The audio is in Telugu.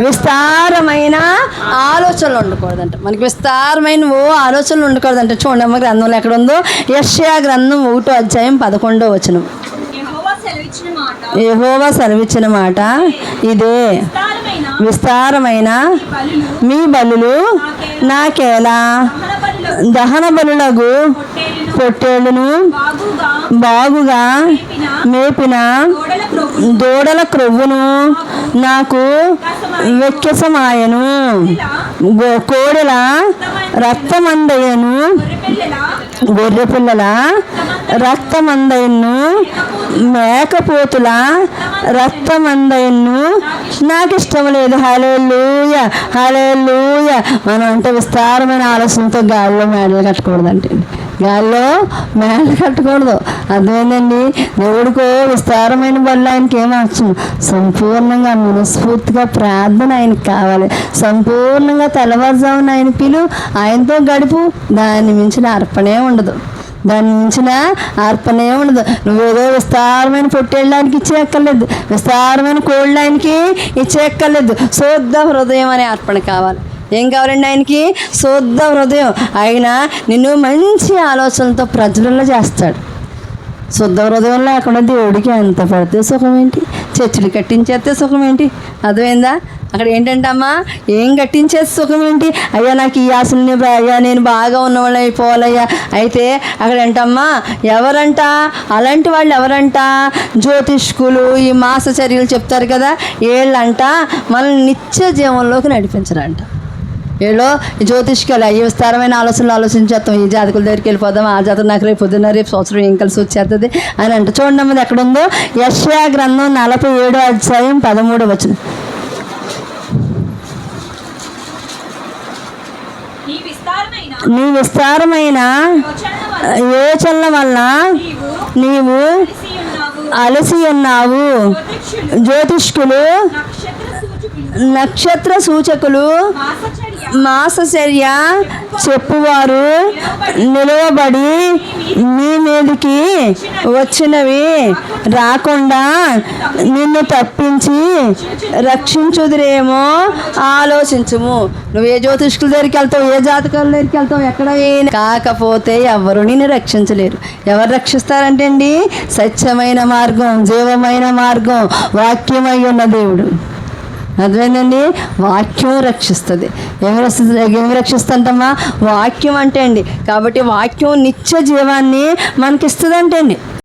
విస్తారమైన ఆలోచనలు ఉండకూడదంట. మనకి విస్తారమైన ఓ ఆలోచనలు ఉండకూడదంట. చూడండి అమ్మ గ్రంథంలో ఎక్కడ ఉందో యశ్యా గ్రంథం ఒకటో అధ్యాయం పదకొండో వచనం. యెహోవా సెలవిచ్చిన మాట. ఇదే. విస్తారమైన మీ బలులు నాకేలా? దహన బలులకు దహన బాగుగా మేపిన దూడల క్రొవ్వును నాకు వెక్కసమాయను. కోడెల రక్తమందయను. గొర్రెపిల్లల గొర్రె పిల్లల రక్తమందయను. మేకపోతుల రక్తమందయను. నాకు ఇష్టం లేదు. హలేలుయ హలేలుయ మనం అంటే విస్తారమైన ఆలోచనతో గాలిలో మేడలు కట్టకూడదంటే. గాల్లో మేడలు కట్టకూడదు. అర్థమైందండి? దేవుడికో విస్తారమైన బళ్ళు ఆయనకి ఏమవసరం సంపూర్ణంగా మనస్ఫూర్తిగా ప్రార్థన ఆయనకి కావాలి. సంపూర్ణంగా తెల్లవారుజామున ఆయన పిలు ఆయనతో గడుపు. దాన్ని మించిన అర్పణే ఉండదు. దాని మించిన అర్పణే ఉండదు. నువ్వేదో విస్తారమైన పొట్టేళ్ళడానికి ఇచ్చేయక్కర్లేదు. విస్తారమైన కోళ్ళడానికి ఇచ్చేక్కర్లేదు ఇచ్చేయక్కర్లేదు. శుద్ధ హృదయం అనే అర్పణ కావాలి. ఏం కావాలండి ఆయనకి? శుద్ధ హృదయం. ఆయన నిన్ను మంచి ఆలోచనలతో ప్రజలలో చేస్తాడు. శుద్ధ హృదయం లేకుండా దేవుడికి ఎంత పడితే సుఖం ఏంటి? చర్చిలు కట్టించేస్తే సుఖం ఏంటి? అర్థమైందా? అక్కడ ఏంటంటే అమ్మా ఏం కట్టించేస్తే సుఖం ఏంటి? అయ్యా నాకు ఈ ఆశల్ని అయ్యా నేను బాగా ఉన్నవాళ్ళు అయిపోవాలయ్యా. అయితే అక్కడ ఏంటమ్మా? ఎవరంట? అలాంటి వాళ్ళు ఎవరంట? జ్యోతిష్కులు ఈ మాస చర్యలు చెప్తారు కదా వీళ్ళంట మనల్ని నిత్య జీవంలోకి నడిపించరంట. వీళ్ళు జ్యోతిష్కాలు అయ్యి విస్తారమైన ఆలోచనలు ఆలోచించేస్తాం ఈ జాతకుల దగ్గరికి వెళ్ళిపోదాం. ఆ జాతకు నాకు రేపు పొద్దున్న రేపు సంవత్సరం ఏం కలిసి వచ్చేస్తుంది అని అంట. చూడండి అమ్మది ఎక్కడ ఉందో యశ్యా గ్రంథం నలభై ఏడో అధ్యాయం పదమూడు వచ్చిన నీ విస్తారమైన యోచనల వల్ల నీవు అలసి ఉన్నావు. జ్యోతిష్కులు నక్షత్ర సూచకులు మాసచర్య చెప్పువారు నిలవబడి మీ మీదకి వచ్చినవి రాకుండా నిన్ను తప్పించి రక్షించుదురేమో ఆలోచించుము. నువ్వు ఏ జ్యోతిష్కుల దగ్గరికి వెళ్తావు ఏ జాతకాల దగ్గరికి వెళ్తావు ఎక్కడ కాకపోతే ఎవరు నిన్ను రక్షించలేరు. ఎవరు రక్షిస్తారంటే అండి సత్యమైన మార్గం జీవమైన మార్గం వాక్యమై ఉన్న దేవుడు. అదేనండి వాక్యం రక్షిస్తుంది. ఏమి రక్షిస్తుంది ఏమి రక్షిస్తుందమ్మా వాక్యం అంటే అండి కాబట్టి వాక్యం నిత్య జీవాన్ని మనకి ఇస్తుందంటే అండి